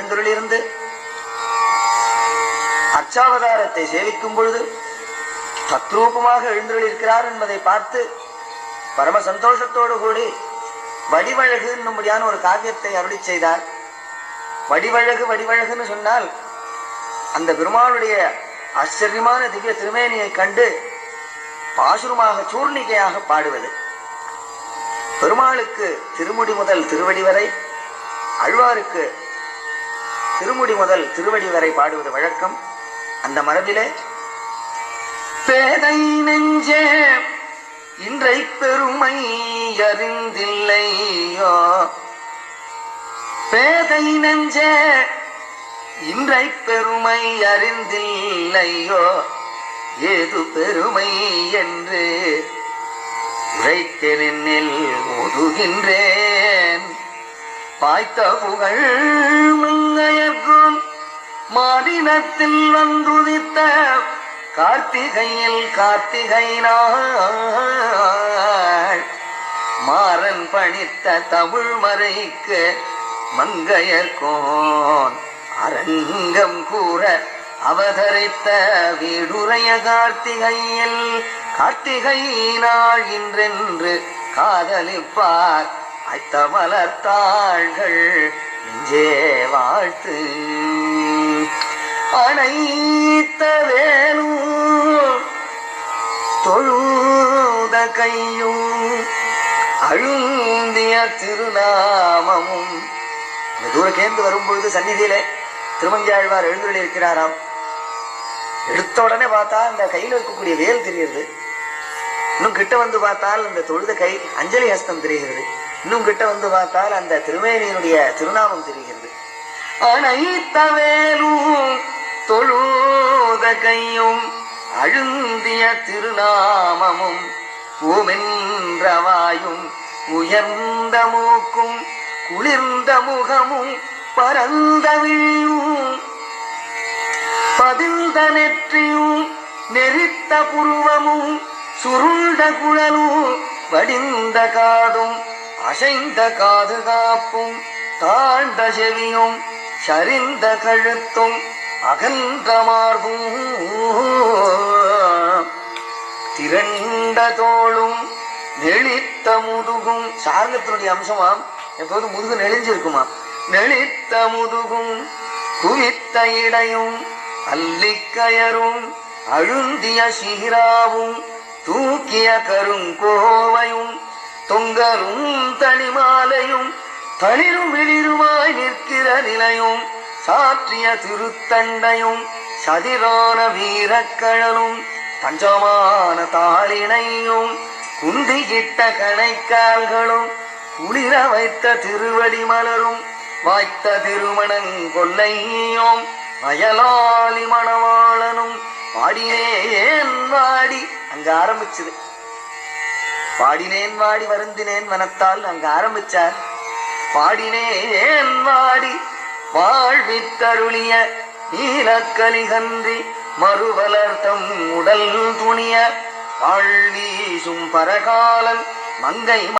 எழுந்தருளிருந்து அச்சாவதாரத்தை சேவிக்கும் பொழுது தத்ரூபமாக எழுந்தருளிருக்கிறார் என்பதை பார்த்து பரம சந்தோஷத்தோடு கூடி வடிவழகு என்னும்படியான ஒரு காவியத்தை அருளி செய்தார். வடிவழகு வடிவழகுன்னு சொன்னால் அந்த பெருமாளுடைய ஆச்சரியமான திவ்ய திருமேனியை கண்டு பாசுரமாக சூர்ணிகையாக பாடுவது. பெருமாளுக்கு திருமுடி முதல் திருவடி வரை அழ்வாருக்கு திருமுடி முதல் திருவடி வரை பாடுவது வழக்கம். அந்த மரபிலே பேதை நெஞ்சே இன்றை பெருமை அறிந்தில்லையோ? பேதை நெஞ்சே இன்றை பெருமை அறிந்தில்லையோ? ஏது பெருமை என்று உரைத்தெனில் ஒதுகின்றேன். பாய்த்த புகழ் மங்கையர்க்கும் மாடினத்தில் வந்துதித்த கார்த்திகையில் கார்த்திகை நாள் மாறன் பணித்த தமிழ் மறைக்கு மங்கையர்கோன் அரங்கம் கூற அவதரித்த வீடுரைய கார்த்திகையில் கார்த்திகை நாள் இன்றென்று காதலிப்பார். ஐத்த தாள்கள் நெஞ்சே வாழ்த்து. அனைத்த வேலும் தொழுத கையும் அழுந்திய திருநாமமும். இந்த தூரக்கேந்து வரும்பொழுது சந்நிதியிலே திருமஞ்சாழ்வார் எழுந்துள்ளி இருக்கிறாராம் எடுத்த உடனே பார்த்தா இந்த கையில இருக்கக்கூடிய வேல் தெரியுது இன்னும் கிட்ட வந்து பார்த்தால் அந்த தொழுத கை அஞ்சலி ஹஸ்தம் தெரிகிறது. இன்னும் கிட்ட வந்து பார்த்தால் அந்த திருமேனியினுடைய திருநாமம் தெரிகிறது. அனைத்தவேலும் தொழுத கையும் அழுந்திய திருநாமமும் ஊமென்றவாயும் உயர்ந்த மூக்கும் குளிர்ந்த முகமும் பரந்த விழியும். பதிந்த நெற்றியும் நெறித்த புருவமும் சுருண்ட குழலும் வடிந்த காதும் அசைந்த காது காப்பும் தாழ்ந்த செவியும் சரிந்த கழுத்தும் அகன்ற மார்பும். திரண்ட தோளும் நெளித்த முதுகும். சாரணத்தினுடைய அம்சமாம் எப்போது முதுகு நெளிஞ்சிருக்குமா? நெளித்த முதுகும் குவித்த இடையும் அல்லிக்கயரும் அழுந்திய சீராவும் தூக்கிய கருங்கோவையும் தொங்கரும் தனிமாலையும் தளிரும் வெளிருமாய் நிற்கிற நிலையும் சாற்றிய திருத்தண்டையும் சதிரான வீரக்கழலும் பஞ்சமான தாளினையும் குந்திகிட்ட கணைக்கால்களும் குளிர வைத்த திருவடி மலரும் வாய்த்த திருமணங்கொல்லையும் வயலாளி மணவாளனும் பாடினேன் வாடி அங்க ஆரம்பிச்சது. பாடினேன் வாடி வருந்தினேன் மனத்தால் அங்கு ஆரம்பிச்சார். பாடினேன் வாடி வாழ்வித்தருளிய நீலக்கலிகன்றி மறுவலர்த்தம் உடல் துணிய வாழ்வீசும் பரகாலன் மங்கை